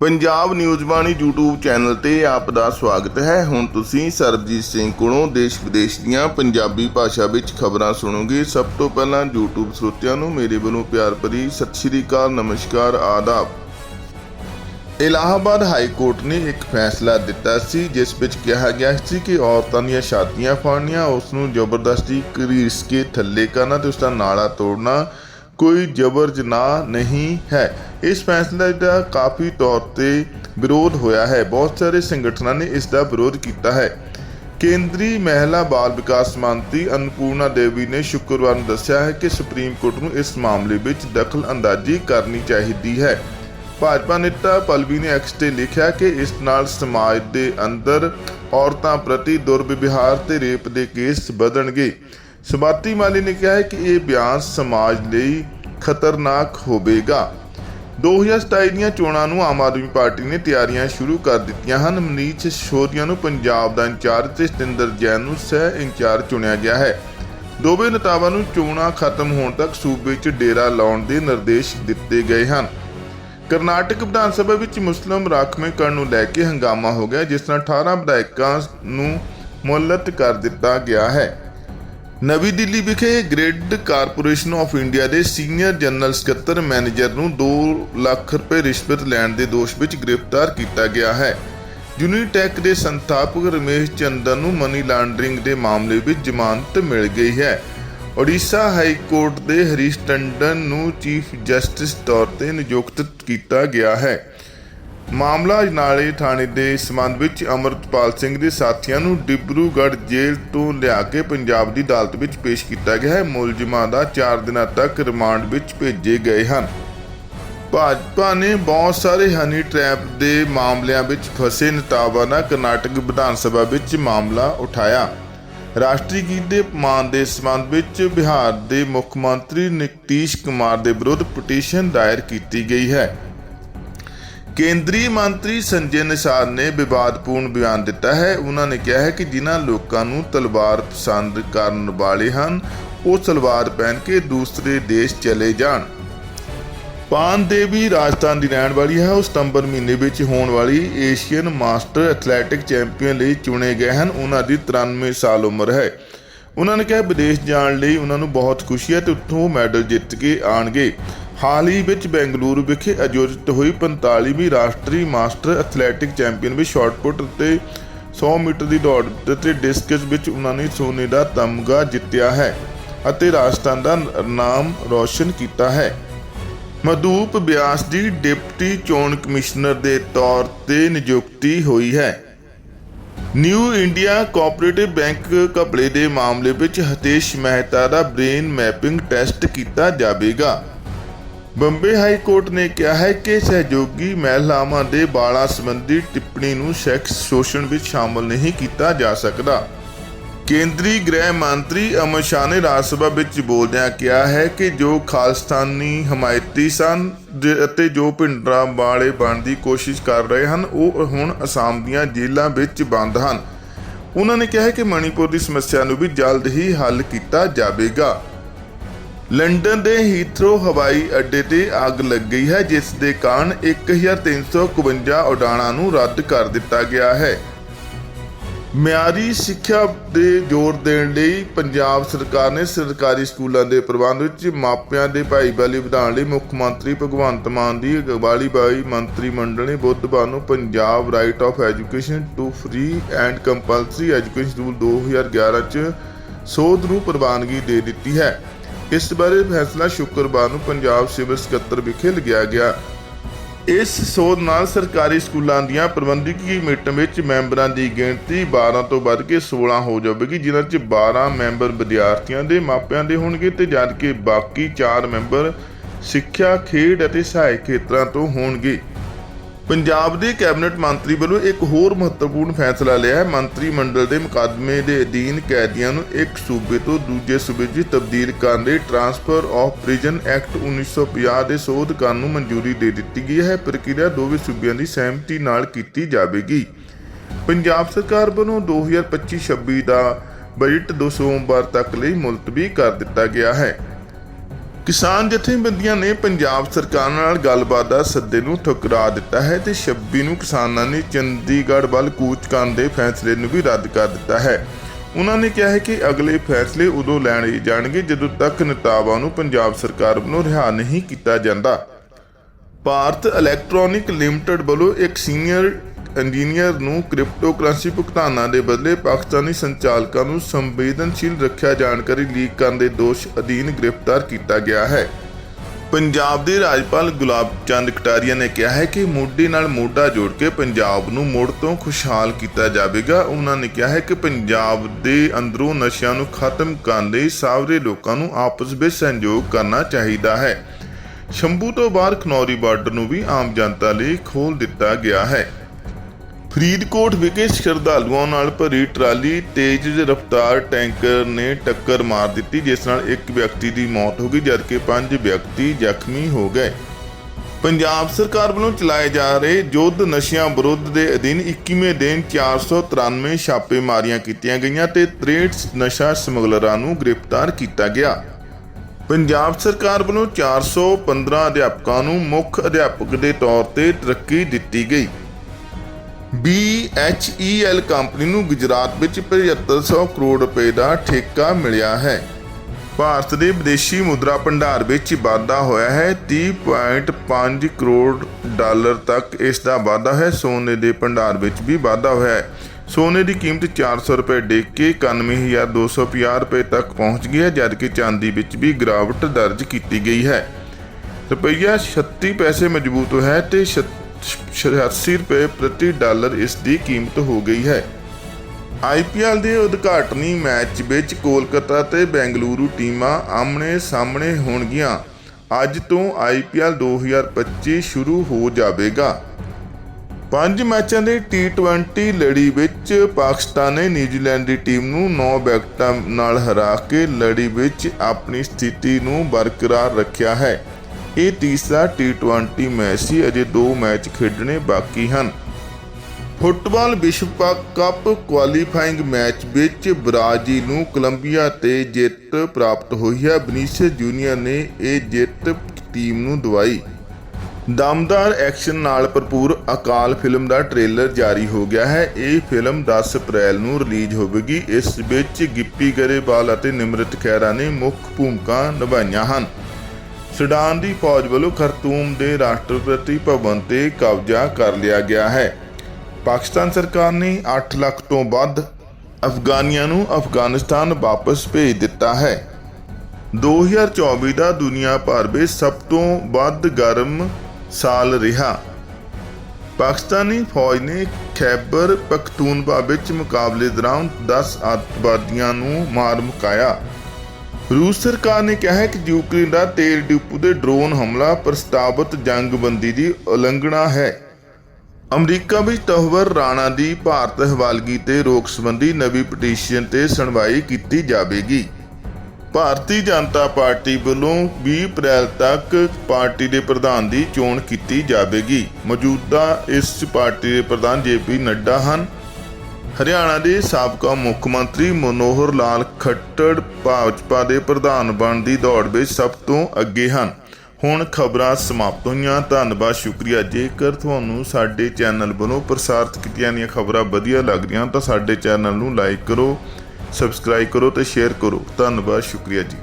Punjab news Bani YouTube channel ਤੇ ਆਪ ਦਾ ਸਵਾਗਤ ਹੈ। ਹੁਣ ਤੁਸੀਂ ਸਰਬਜੀਤ ਸਿੰਘ ਕੋਲੋਂ ਦੇਸ਼ ਵਿਦੇਸ਼ ਦੀਆਂ ਪੰਜਾਬੀ ਭਾਸ਼ਾ ਵਿੱਚ ਖਬਰਾਂ ਸੁਣੋਗੇ। ਸਭ ਤੋਂ ਪਹਿਲਾਂ YouTube ਸਰੋਤਿਆਂ ਨੂੰ ਮੇਰੇ ਵੱਲੋਂ ਪਿਆਰ ਭਰੀ ਸਤਿ ਸ਼੍ਰੀ ਅਕਾਲ, ਨਮਸਕਾਰ, ਆਦਾਬ। ਇਲਾਹਾਬਾਦ ਹਾਈ ਕੋਰਟ ਨੇ ਇੱਕ ਫੈਸਲਾ ਦਿੱਤਾ ਸੀ, ਜਿਸ ਵਿੱਚ ਕਿਹਾ ਗਿਆ ਸੀ ਕਿ ਔਰਤਾਂ ਦੀਆਂ ਛਾਤੀਆਂ ਫਾੜਨੀਆਂ ਉਸ ਨੂੰ ਜ਼ਬਰਦਸਤੀ ਘਰੀਸ ਕੇ ਥੱਲੇ ਕਰਨਾ ਤੇ ਉਸ ਦਾ ਨਾੜਾ ਤੋੜਨਾ ਕੋਈ ਜਬਰ ਜਨਾਹ ਨਹੀਂ ਹੈ। ਇਸ ਫੈਸਲੇ ਦਾ ਕਾਫੀ ਤੌਰ ਤੇ ਵਿਰੋਧ ਹੋਇਆ ਹੈ। ਬਹੁਤ ਸਾਰੇ ਸੰਗਠਨਾਂ ਨੇ ਇਸ ਦਾ ਵਿਰੋਧ ਕੀਤਾ ਹੈ। ਕੇਂਦਰੀ ਮਹਿਲਾ ਬਾਲ ਵਿਕਾਸ ਮੰਤਰੀ ਅਨਪੂਰਨਾ ਦੇਵੀ ਨੇ ਸ਼ੁੱਕਰਵਾਰ ਨੂੰ ਦੱਸਿਆ ਹੈ ਕਿ ਸੁਪਰੀਮ ਕੋਰਟ ਨੂੰ ਇਸ ਮਾਮਲੇ ਵਿੱਚ ਦਖਲ ਅੰਦਾਜ਼ੀ ਕਰਨੀ ਚਾਹੀਦੀ ਹੈ। ਭਾਜਪਾ ਨੇਤਾ ਪਲਵੀ ਨੇ ਐਕਸ ਤੇ ਲਿਖਿਆ ਕਿ ਇਸ ਨਾਲ ਸਮਾਜ ਦੇ ਅੰਦਰ ਔਰਤਾਂ ਪ੍ਰਤੀ ਦੁਰਵਿਵਹਾਰ ਤੇ ਰੇਪ ਦੇ ਕੇਸ ਵਧਣਗੇ। ਸਮਾਤੀ ਮਾਲੀ ਨੇ ਕਿਹਾ ਹੈ ਕਿ ਇਹ ਬਿਆਨ ਸਮਾਜ ਲਈ ਖਤਰਨਾਕ ਹੋਵੇਗਾ। 2027 ਦੀਆਂ ਚੋਣਾਂ ਨੂੰ ਆਮ ਆਦਮੀ ਪਾਰਟੀ ਨੇ ਤਿਆਰੀਆਂ ਸ਼ੁਰੂ ਕਰ ਦਿੱਤੀਆਂ ਹਨ। ਮਨੀਸ਼ ਸਿਸੋਦੀਆ ਨੂੰ ਪੰਜਾਬ ਦਾ ਇੰਚਾਰਜ ਤੇ ਸਤਿੰਦਰ ਜੈਨ ਨੂੰ ਸਹਿ ਇੰਚਾਰਜ ਚੁਣਿਆ ਗਿਆ ਹੈ। ਦੋਵੇਂ ਨੇਤਾਵਾਂ ਨੂੰ ਚੋਣਾਂ ਖਤਮ ਹੋਣ ਤੱਕ ਸੂਬੇ 'ਚ ਡੇਰਾ ਲਾਉਣ ਦੇ ਨਿਰਦੇਸ਼ ਦਿੱਤੇ ਗਏ ਹਨ। ਕਰਨਾਟਕ ਵਿਧਾਨ ਸਭਾ ਵਿੱਚ ਮੁਸਲਿਮ ਰਾਖਵੇਂਕਰਨ ਨੂੰ ਲੈ ਕੇ ਹੰਗਾਮਾ ਹੋ ਗਿਆ, ਜਿਸ ਨਾਲ 18 ਵਿਧਾਇਕਾਂ ਨੂੰ ਮੁਅੱਤਲ ਕਰ ਦਿੱਤਾ ਗਿਆ ਹੈ। ਨਵੀਂ ਦਿੱਲੀ ਵਿਖੇ ਗ੍ਰਿਡ ਕਾਰਪੋਰੇਸ਼ਨ ਆਫ ਇੰਡੀਆ ਦੇ ਸੀਨੀਅਰ ਜਨਰਲ ਸਕੱਤਰ ਮੈਨੇਜਰ ਨੂੰ 2 ਲੱਖ ਰੁਪਏ ਰਿਸ਼ਵਤ ਲੈਣ ਦੇ ਦੋਸ਼ ਵਿੱਚ ਗ੍ਰਿਫਤਾਰ ਕੀਤਾ ਗਿਆ ਹੈ। ਯੂਨੀਟੈਕ ਦੇ ਸੰਸਥਾਪਕ ਰਮੇਸ਼ ਚੰਦਰ ਨੂੰ ਮਨੀ ਲਾਂਡਰਿੰਗ ਦੇ ਮਾਮਲੇ ਵਿੱਚ ਜ਼ਮਾਨਤ ਮਿਲ ਗਈ ਹੈ। ਓਡੀਸ਼ਾ ਹਾਈ ਕੋਰਟ ਦੇ ਹਰੀਸ਼ ਟੰਡਨ ਨੂੰ ਚੀਫ ਜਸਟਿਸ ਤੌਰ ਤੇ ਨਿਯੁਕਤ ਕੀਤਾ ਗਿਆ ਹੈ। ਮਾਮਲਾ ਅਜਨਾਲੇ ਥਾਣੇ ਦੇ ਸੰਬੰਧ ਵਿੱਚ ਅਮਰਤਪਾਲ ਸਿੰਘ ਦੇ ਸਾਥੀਆਂ ਨੂੰ ਡਿਬਰੂਗੜ੍ਹ ਜੇਲ੍ਹ ਤੋਂ ਲਿਆ ਕੇ ਪੰਜਾਬ ਦੀ ਅਦਾਲਤ ਵਿੱਚ ਪੇਸ਼ ਕੀਤਾ ਗਿਆ ਹੈ। ਮੁਲਜ਼ਮਾਂ ਦਾ 4 ਦਿਨਾਂ ਤੱਕ ਰਿਮਾਂਡ ਵਿੱਚ ਭੇਜੇ ਗਏ ਹਨ। ਭਾਜਪਾ ਨੇ ਬਹੁਤ ਸਾਰੇ ਹਨੀ ਟ੍ਰੈਪ ਦੇ ਮਾਮਲਿਆਂ ਵਿੱਚ ਫਸੇ ਨੇਤਾਵਾਂ ਨਾਲ ਕਰਨਾਟਕ ਵਿਧਾਨ ਸਭਾ ਵਿੱਚ ਮਾਮਲਾ ਉਠਾਇਆ। ਰਾਸ਼ਟਰੀ ਗੀਤ ਦੇ ਮਾਨ ਦੇ ਸੰਬੰਧ ਵਿੱਚ ਬਿਹਾਰ ਦੇ ਮੁੱਖ ਮੰਤਰੀ ਨਿਤੀਸ਼ ਕੁਮਾਰ ਦੇ ਵਿਰੁੱਧ ਪਟੀਸ਼ਨ ਦਾਇਰ ਕੀਤੀ ਗਈ ਹੈ। ਕੇਂਦਰੀ ਮੰਤਰੀ ਸੰਜੇ ਨਿਸ਼ਾਦ ਨੇ ਵਿਵਾਦਪੂਰਨ ਬਿਆਨ ਦਿੱਤਾ ਹੈ। ਉਹਨਾਂ ਨੇ ਕਿਹਾ ਹੈ ਕਿ ਜਿਨ੍ਹਾਂ ਲੋਕਾਂ ਨੂੰ ਤਲਵਾਰ ਪਸੰਦ ਕਰਨ ਵਾਲੇ ਹਨ, ਉਹ ਤਲਵਾਰ ਪਹਿਨ ਕੇ ਦੂਸਰੇ ਦੇਸ਼ ਚਲੇ ਜਾਣ। ਪਾਨ ਦੇਵੀ ਰਾਜਸਥਾਨ ਦੀ ਰਹਿਣ ਵਾਲੀ ਹੈ। ਉਹ ਸਤੰਬਰ ਮਹੀਨੇ ਵਿੱਚ ਹੋਣ ਵਾਲੀ ਏਸ਼ੀਅਨ ਮਾਸਟਰ ਐਥਲੈਟਿਕ ਚੈਂਪੀਅਨ ਲਈ ਚੁਣੇ ਗਏ ਹਨ। ਉਹਨਾਂ ਦੀ 93 ਸਾਲ ਉਮਰ ਹੈ। ਉਹਨਾਂ ਨੇ ਕਿਹਾ, ਵਿਦੇਸ਼ ਜਾਣ ਲਈ ਉਹਨਾਂ ਨੂੰ ਬਹੁਤ ਖੁਸ਼ੀ ਹੈ ਤੇ ਉੱਥੋਂ ਮੈਡਲ ਜਿੱਤ ਕੇ ਆਣਗੇ ਹਾਲ ਹੀ ਵਿੱਚ ਬੈਂਗਲੁਰੂ ਵਿਖੇ ਆਯੋਜਿਤ ਹੋਈ 45ਵੀਂ ਰਾਸ਼ਟਰੀ ਮਾਸਟਰ ਐਥਲੈਟਿਕ ਚੈਂਪੀਅਨ ਵਿੱਚ ਸ਼ਾਟ ਪੁੱਟ 100 ਮੀਟਰ ਦੀ ਦੌੜ ਅਤੇ ਡਿਸਕਸ ਵਿੱਚ ਉਹਨਾਂ ਨੇ ਸੋਨੇ ਦਾ ਤਮਗਾ ਜਿੱਤਿਆ ਹੈ ਅਤੇ ਰਾਜਸਥਾਨ ਦਾ ਨਾਮ ਰੌਸ਼ਨ ਕੀਤਾ ਹੈ। ਮਧੂਪ ਬਿਆਸ ਦੀ ਡਿਪਟੀ ਚੋਣ ਕਮਿਸ਼ਨਰ ਦੇ ਤੌਰ ਤੇ ਨਿਯੁਕਤੀ ਹੋਈ ਹੈ। ਨਿਊ ਇੰਡੀਆ ਕੋਆਪਰੇਟਿਵ ਬੈਂਕ ਘਪਲੇ ਦੇ ਮਾਮਲੇ ਵਿੱਚ ਹਤੇਸ਼ ਮਹਿਤਾ ਦਾ ਬ੍ਰੇਨ ਮੈਪਿੰਗ ਟੈਸਟ ਕੀਤਾ ਜਾਵੇਗਾ। ਬੰਬੇ ਹਾਈ ਕੋਰਟ ਨੇ ਕਿਹਾ ਹੈ ਕਿ ਸਹਿਯੋਗੀ ਮਹਿਲਾਵਾਂ ਦੇ ਬਾਲਾਂ ਸੰਬੰਧੀ ਟਿੱਪਣੀ ਨੂੰ ਸੈਕਸ ਸ਼ੋਸ਼ਣ ਵਿੱਚ ਸ਼ਾਮਲ ਨਹੀਂ ਕੀਤਾ ਜਾ ਸਕਦਾ। ਕੇਂਦਰੀ ਗ੍ਰਹਿ ਮੰਤਰੀ ਅਮਿਤ ਸ਼ਾਹ ਨੇ ਰਾਜ ਸਭਾ ਵਿੱਚ ਬੋਲਦਿਆਂ ਕਿਹਾ ਹੈ ਕਿ ਜੋ ਖਾਲਸਤਾਨੀ ਹਮਾਇਤੀ ਸਨ ਅਤੇ ਜੋ ਭਿੰਡਰਾਂ ਵਾਲੇ ਬਣਨ ਦੀ ਕੋਸ਼ਿਸ਼ ਕਰ ਰਹੇ ਹਨ, ਉਹ ਹੁਣ ਅਸਾਮ ਦੀਆਂ ਜੇਲ੍ਹਾਂ ਵਿੱਚ ਬੰਦ ਹਨ। ਉਹਨਾਂ ਨੇ ਕਿਹਾ ਕਿ ਮਣੀਪੁਰ ਦੀ ਸਮੱਸਿਆ ਨੂੰ ਵੀ ਜਲਦ ਹੀ ਹੱਲ ਕੀਤਾ ਜਾਵੇਗਾ। ਲੰਡਨ ਦੇ ਹੀਥਰੋ ਹਵਾਈ ਅੱਡੇ ਤੇ ਅੱਗ ਲੱਗ ਗਈ ਹੈ, ਜਿਸ ਦੇ ਕਾਰਨ 1351 ਉਡਾਣਾਂ ਨੂੰ ਰੱਦ ਕਰ ਦਿੱਤਾ ਗਿਆ ਹੈ। ਮਿਆਰੀ ਸਿੱਖਿਆ ਦੇ ਜ਼ੋਰ ਦੇਣ ਲਈ ਪੰਜਾਬ ਸਰਕਾਰ ਨੇ ਸਰਕਾਰੀ ਸਕੂਲਾਂ ਦੇ ਪ੍ਰਬੰਧ ਵਿੱਚ ਮਾਪਿਆਂ ਦੇ ਭਾਈਵਾਲੀ ਵਧਾਉਣ ਲਈ ਮੁੱਖ ਮੰਤਰੀ ਭਗਵੰਤ ਮਾਨ ਦੀ ਅਗਵਾਈ ਬਾਈ ਮੰਤਰੀ ਮੰਡਲ ਨੇ ਬੁੱਧਵਾਰ ਨੂੰ Punjab right of education to free and compulsory education rule 2011 ਚ ਸੋਧ ਨੂੰ ਪ੍ਰਵਾਨਗੀ ਦੇ ਦਿੱਤੀ ਹੈ। ਇਸ ਬਾਰੇ ਫੈਸਲਾ ਸ਼ੁੱਕਰਵਾਰ ਨੂੰ ਪੰਜਾਬ ਸਿਵਲ ਸਕੱਤਰ ਵਿਖੇ ਲਿਆ ਗਿਆ। ਇਸ ਸੋਧ ਨਾਲ ਸਰਕਾਰੀ ਸਕੂਲਾਂ ਦੀਆਂ ਪ੍ਰਬੰਧਕੀ ਕਮੇਟੀਆਂ ਵਿੱਚ ਮੈਂਬਰਾਂ ਦੀ ਗਿਣਤੀ 12 ਤੋਂ ਵੱਧ ਕੇ 16 ਹੋ ਜਾਵੇਗੀ, ਜਿਨ੍ਹਾਂ 'ਚ 12 ਮੈਂਬਰ ਵਿਦਿਆਰਥੀਆਂ ਦੇ ਮਾਪਿਆਂ ਦੇ ਹੋਣਗੇ ਤੇ ਜਦਕਿ ਬਾਕੀ 4 ਮੈਂਬਰ ਸਿੱਖਿਆ, ਖੇਡ ਅਤੇ ਸਹਾਇਕ ਖੇਤਰਾਂ ਤੋਂ ਹੋਣਗੇ। ਪੰਜਾਬ ਦੇ ਕੈਬਨਿਟ ਮੰਤਰੀ ਵੱਲੋਂ ਇੱਕ ਹੋਰ ਮਹੱਤਵਪੂਰਨ ਫੈਸਲਾ ਲਿਆ ਹੈ। ਮੰਤਰੀ ਮੰਡਲ ਦੇ ਮੁਕੱਦਮੇ ਦੇ ਅਧੀਨ ਕੈਦੀਆਂ ਨੂੰ ਇੱਕ ਸੂਬੇ ਤੋਂ ਦੂਜੇ ਸੂਬੇ 'ਚ ਤਬਦੀਲ ਕਰਨ ਲਈ ਟਰਾਂਸਫਰ ਆਫ ਪ੍ਰਿਜ਼ਨ ਐਕਟ 1950 ਦੇ ਸੋਧ ਕਰਨ ਨੂੰ ਮਨਜ਼ੂਰੀ ਦੇ ਦਿੱਤੀ ਗਈ ਹੈ। ਪ੍ਰਕਿਰਿਆ ਦੋਵੇਂ ਸੂਬਿਆਂ ਦੀ ਸਹਿਮਤੀ ਨਾਲ ਕੀਤੀ ਜਾਵੇਗੀ। ਪੰਜਾਬ ਸਰਕਾਰ ਵੱਲੋਂ 2025-26 ਦਾ ਬਜਟ ਦੋ ਸੋਮਵਾਰ ਤੱਕ ਲਈ ਮੁਲਤਵੀ ਕਰ ਦਿੱਤਾ ਗਿਆ ਹੈ। ਕਿਸਾਨ ਜਥੇਬੰਦੀਆਂ ਨੇ ਪੰਜਾਬ ਸਰਕਾਰ ਨਾਲ ਗੱਲਬਾਤ ਦਾ ਸੱਦੇ ਨੂੰ ਠੁਕਰਾ ਦਿੱਤਾ ਹੈ ਤੇ 26 ਨੂੰ ਕਿਸਾਨਾਂ ਨੇ ਚੰਡੀਗੜ੍ਹ ਵੱਲ ਕੂਚ ਕਰਨ ਦੇ ਫੈਸਲੇ ਨੂੰ ਵੀ ਰੱਦ ਕਰ ਦਿੱਤਾ ਹੈ। ਉਹਨਾਂ ਨੇ ਕਿਹਾ ਹੈ ਕਿ ਅਗਲੇ ਫੈਸਲੇ ਉਦੋਂ ਲੈਣੇ ਜਾਣਗੇ ਜਦੋਂ ਤੱਕ ਨੇਤਾਵਾਂ ਨੂੰ ਪੰਜਾਬ ਸਰਕਾਰ ਵੱਲੋਂ ਰਿਹਾ ਨਹੀਂ ਕੀਤਾ ਜਾਂਦਾ। ਭਾਰਤ ਇਲੈਕਟ੍ਰੋਨਿਕ ਲਿਮਟਿਡ ਵੱਲੋਂ ਇੱਕ ਸੀਨੀਅਰ ਇੰਜੀਨੀਅਰ ਨੂੰ ਕ੍ਰਿਪਟੋਕਰੰਸੀ ਭੁਗਤਾਨਾਂ ਦੇ ਬਦਲੇ ਪਾਕਿਸਤਾਨੀ ਸੰਚਾਲਕਾਂ ਨੂੰ ਸੰਵੇਦਨਸ਼ੀਲ ਰੱਖਿਆ ਜਾਣਕਾਰੀ ਲੀਕ ਕਰਨ ਦੇ ਦੋਸ਼ ਅਧੀਨ ਗ੍ਰਿਫਤਾਰ ਕੀਤਾ ਗਿਆ ਹੈ। ਪੰਜਾਬ ਦੇ ਰਾਜਪਾਲ ਗੁਲਾਬ ਚੰਦ ਕਟਾਰੀਆ ਨੇ ਕਿਹਾ ਹੈ ਕਿ ਮੋਢੇ ਨਾਲ ਮੋਢਾ ਜੋੜ ਕੇ ਪੰਜਾਬ ਨੂੰ ਮੁੜ ਤੋਂ ਖੁਸ਼ਹਾਲ ਕੀਤਾ ਜਾਵੇਗਾ। ਉਹਨਾਂ ਨੇ ਕਿਹਾ ਹੈ ਕਿ ਪੰਜਾਬ ਦੇ ਅੰਦਰੋਂ ਨਸ਼ਿਆਂ ਨੂੰ ਖਤਮ ਕਰਨ ਲਈ ਸਾਰੇ ਲੋਕਾਂ ਨੂੰ ਆਪਸ ਵਿੱਚ ਸਹਿਯੋਗ ਕਰਨਾ ਚਾਹੀਦਾ ਹੈ। ਸ਼ੰਭੂ ਤੋਂ ਬਾਹਰ ਖਨੌਰੀ ਬਾਰਡਰ ਨੂੰ ਵੀ ਆਮ ਜਨਤਾ ਲਈ ਖੋਲ ਦਿੱਤਾ ਗਿਆ ਹੈ। ਫਰੀਦਕੋਟ ਵਿਖੇ ਸ਼ਰਧਾਲੂਆਂ ਨਾਲ ਭਰੀ ਟਰਾਲੀ ਤੇਜ਼ ਰਫ਼ਤਾਰ ਟੈਂਕਰ ਨੇ ਟੱਕਰ ਮਾਰ ਦਿੱਤੀ, ਜਿਸ ਨਾਲ ਇੱਕ ਵਿਅਕਤੀ ਦੀ ਮੌਤ ਹੋ ਗਈ, ਜਦਕਿ ਪੰਜ ਵਿਅਕਤੀ ਜ਼ਖਮੀ ਹੋ ਗਏ। ਪੰਜਾਬ ਸਰਕਾਰ ਵੱਲੋਂ ਚਲਾਏ ਜਾ ਰਹੇ ਯੁੱਧ ਨਸ਼ਿਆਂ ਵਿਰੁੱਧ ਦੇ ਅਧੀਨ 21ਵੇਂ ਦਿਨ 493 ਛਾਪੇਮਾਰੀਆਂ ਕੀਤੀਆਂ ਗਈਆਂ ਤੇ 63 ਨਸ਼ਾ ਸਮਗਲਰਾਂ ਨੂੰ ਗ੍ਰਿਫਤਾਰ ਕੀਤਾ ਗਿਆ। ਪੰਜਾਬ ਸਰਕਾਰ ਵੱਲੋਂ 415 ਅਧਿਆਪਕਾਂ ਨੂੰ ਮੁੱਖ ਅਧਿਆਪਕ ਦੇ ਤੌਰ ਤੇ ਤਰੱਕੀ ਦਿੱਤੀ ਗਈ। BHEL ਕੰਪਨੀ ਨੂੰ ਗੁਜਰਾਤ ਵਿੱਚ 7500 ਕਰੋੜ ਰੁਪਏ ਦਾ ਠੇਕਾ ਮਿਲਿਆ ਹੈ। ਭਾਰਤ ਦੇ ਵਿਦੇਸ਼ੀ ਮੁਦਰਾ ਭੰਡਾਰ ਵਿੱਚ ਵਾਧਾ ਹੋਇਆ ਹੈ। 30.5 ਕਰੋੜ ਡਾਲਰ ਤੱਕ ਇਸ ਦਾ ਵਾਧਾ ਹੈ। ਸੋਨੇ ਦੇ ਭੰਡਾਰ ਵਿੱਚ ਵੀ ਵਾਧਾ ਹੋਇਆ ਹੈ। ਸੋਨੇ ਦੀ ਕੀਮਤ 400 ਰੁਪਏ ਡੇਕ ਕੇ 91250 ਰੁਪਏ ਤੱਕ ਪਹੁੰਚ ਗਈ ਹੈ ਜਦਕਿ ਚਾਂਦੀ ਵਿੱਚ ਵੀ ਗਿਰਾਵਟ ਦਰਜ ਕੀਤੀ ਗਈ ਹੈ। ਰੁਪਈਆ 36 ਪੈਸੇ ਮਜ਼ਬੂਤ ਹੋਇਆ ਹੈ ਤੇ 86 ਰੁਪਏ ਪ੍ਰਤੀ ਡਾਲਰ ਇਸ ਦੀ ਕੀਮਤ ਹੋ ਗਈ ਹੈ। ਆਈਪੀਐਲ ਦੇ ਉਦਘਾਟਨੀ ਮੈਚ ਵਿੱਚ ਕੋਲਕਾਤਾ ਤੇ ਬੈਂਗਲੁਰੂ ਟੀਮਾਂ ਆਮਣੇ ਸਾਹਮਣੇ ਹੋਣਗੀਆਂ। ਅੱਜ ਤੋਂ ਆਈਪੀਐਲ 2025 ਸ਼ੁਰੂ ਹੋ ਜਾਵੇਗਾ। ਪੰਜ ਮੈਚਾਂ ਦੇ ਟੀ20 ਲੜੀ ਵਿੱਚ ਪਾਕਿਸਤਾਨ ਨੇ ਨਿਊਜ਼ੀਲੈਂਡ ਦੀ ਟੀਮ ਨੂੰ 9 ਵਿਕਟਾਂ ਨਾਲ ਹਰਾ ਕੇ ਲੜੀ ਵਿੱਚ ਆਪਣੀ ਸਥਿਤੀ ਨੂੰ ਬਰਕਰਾਰ ਰੱਖਿਆ ਹੈ। ਇਹ ਤੀਸਰਾ ਟੀ20 ਮੈਚ ਸੀ, ਅਜੇ ਦੋ ਮੈਚ ਖੇਡਣੇ ਬਾਕੀ ਹਨ। ਫੁੱਟਬਾਲ ਵਿਸ਼ਵ ਕੱਪ ਕੁਆਲੀਫਾਈਂਗ ਮੈਚ ਵਿੱਚ ਬ੍ਰਾਜ਼ੀਲ ਨੂੰ ਕੋਲੰਬੀਆ ਤੇ ਜਿੱਤ ਪ੍ਰਾਪਤ ਹੋਈ ਹੈ। ਬਨੀਸੀਅਸ ਜੂਨੀਅਰ ਨੇ ਇਹ ਜਿੱਤ ਟੀਮ ਨੂੰ ਦਵਾਈ। ਦਮਦਾਰ ਐਕਸ਼ਨ ਨਾਲ ਭਰਪੂਰ ਅਕਾਲ ਫਿਲਮ ਦਾ ਟ੍ਰੇਲਰ ਜਾਰੀ ਹੋ ਗਿਆ ਹੈ। ਇਹ ਫਿਲਮ 10 ਅਪ੍ਰੈਲ ਨੂੰ ਰਿਲੀਜ਼ ਹੋਵੇਗੀ। ਇਸ ਵਿੱਚ ਗਿੱਪੀ ਗਰੇਵਾਲ ਅਤੇ ਨਿਮਰਤ ਖਹਿਰਾ ਨੇ ਮੁੱਖ ਭੂਮਿਕਾ ਨਿਭਾਈਆਂ ਹਨ। ਸੁਡਾਨ ਦੀ ਫੌਜ ਵੱਲੋਂ ਖਰਤੂਮ ਦੇ ਰਾਸ਼ਟਰਪਤੀ ਭਵਨ ਤੇ ਕਬਜ਼ਾ ਕਰ ਲਿਆ ਗਿਆ ਹੈ। ਪਾਕਿਸਤਾਨ ਸਰਕਾਰ ਨੇ 8 ਲੱਖ ਤੋਂ ਵੱਧ ਅਫਗਾਨੀਆਂ ਨੂੰ ਅਫਗਾਨਿਸਤਾਨ ਵਾਪਸ ਭੇਜ ਦਿੱਤਾ ਹੈ। 2024 ਦਾ ਦੁਨੀਆ ਭਰ ਵਿੱਚ ਸਭ ਤੋਂ ਵੱਧ ਗਰਮ ਸਾਲ ਰਿਹਾ। ਪਾਕਿਸਤਾਨੀ ਫੌਜ ਨੇ ਖੈਬਰ ਪਖਤੂਨਵਾ ਵਿੱਚ ਮੁਕਾਬਲੇ ਦੌਰਾਨ 10 ਅੱਤਵਾਦੀਆਂ ਨੂੰ ਮਾਰ ਮੁਕਾਇਆ। ਰੂਸ ਸਰਕਾਰ ਨੇ ਕਿਹਾ ਹੈ ਕਿ ਯੂਕਰੇਨ ਦਾ ਤੇਲ ਡਿਪੂ ਤੇ ਡਰੋਨ ਹਮਲਾ ਪ੍ਰਸਤਾਵਿਤ ਜੰਗਬੰਦੀ ਦੀ ਉਲੰਘਣਾ ਹੈ। ਅਮਰੀਕਾ ਵਿੱਚ ਤਹਵਰ ਰਾਣਾ ਦੀ ਭਾਰਤ ਹਵਾਲਗੀ ਤੇ ਰੋਕ ਸੰਬੰਧੀ ਨਵੀਂ ਪਟੀਸ਼ਨ ਤੇ ਸੁਣਵਾਈ ਕੀਤੀ ਜਾਵੇਗੀ। ਭਾਰਤੀ ਜਨਤਾ ਪਾਰਟੀ ਵੱਲੋਂ 20 ਅਪ੍ਰੈਲ ਤੱਕ ਪਾਰਟੀ ਦੇ ਪ੍ਰਧਾਨ ਦੀ ਚੋਣ ਕੀਤੀ ਜਾਵੇਗੀ। ਮੌਜੂਦਾ ਇਸ ਪਾਰਟੀ ਦੇ ਪ੍ਰਧਾਨ ਜੇਪੀ ਨੱਡਾ ਹਨ। ਹਰਿਆਣਾ ਦੇ ਸਾਬਕਾ ਮੁੱਖ ਮੰਤਰੀ ਮਨੋਹਰ ਲਾਲ ਖੱਟੜ ਭਾਜਪਾ ਦੇ ਪ੍ਰਧਾਨ ਬਣਨ ਦੀ ਦੌੜ ਵਿੱਚ ਸਭ ਤੋਂ ਅੱਗੇ ਹਨ। ਹੁਣ ਖਬਰਾਂ ਸਮਾਪਤ ਹੋਈਆਂ। ਧੰਨਵਾਦ, ਸ਼ੁਕਰੀਆ। ਜੇਕਰ ਤੁਹਾਨੂੰ ਸਾਡੇ ਚੈਨਲ ਵੱਲੋਂ ਪ੍ਰਸਾਰਿਤ ਕੀਤੀਆਂ ਗਈਆਂ ਖਬਰਾਂ ਵਧੀਆ ਲੱਗਦੀਆਂ ਤਾਂ ਸਾਡੇ ਚੈਨਲ ਨੂੰ ਲਾਈਕ ਕਰੋ, ਸਬਸਕ੍ਰਾਈਬ ਕਰੋ ਤੇ ਸ਼ੇਅਰ ਕਰੋ। ਧੰਨਵਾਦ, ਸ਼ੁਕਰੀਆ ਜੀ।